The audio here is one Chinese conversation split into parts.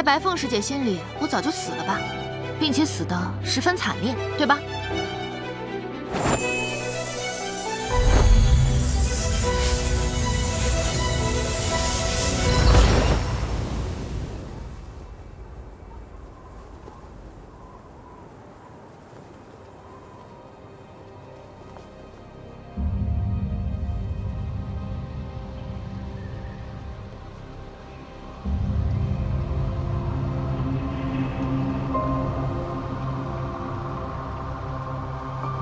在白凤师姐心里，我早就死了吧，并且死得十分惨烈，对吧？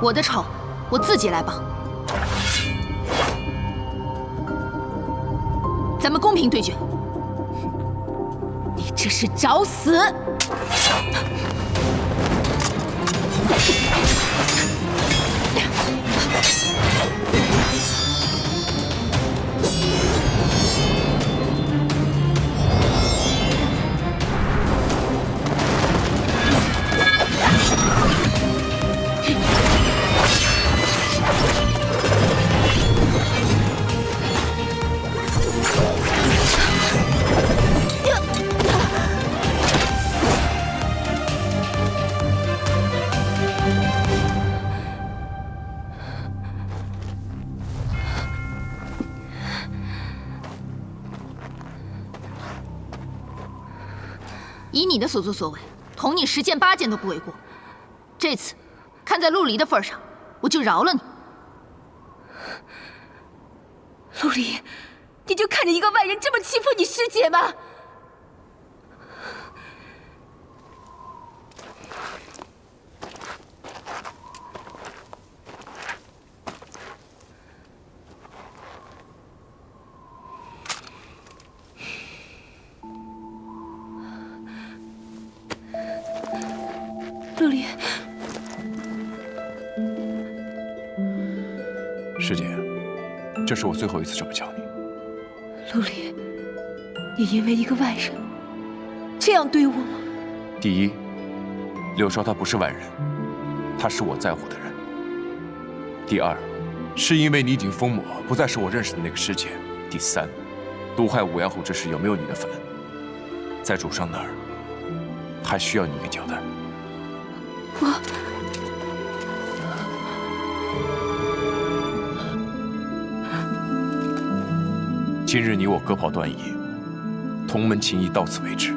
我的仇，我自己来报。咱们公平对决。你这是找死！以你的所作所为，捅你十剑八剑都不为过。这次，看在陆离的份上，我就饶了你。陆离，你就看着一个外人这么欺负你师姐吗？陆离，师姐，这是我最后一次这么叫你。陆离，你因为一个外人这样对我吗？第一，柳少他不是外人，他是我在乎的人。第二，是因为你已经疯魔，不再是我认识的那个师姐。第三，毒害五阳虎之事有没有你的份，在主上那儿还需要你一个交代。我今日你我各跑端倪，同门情谊到此为止。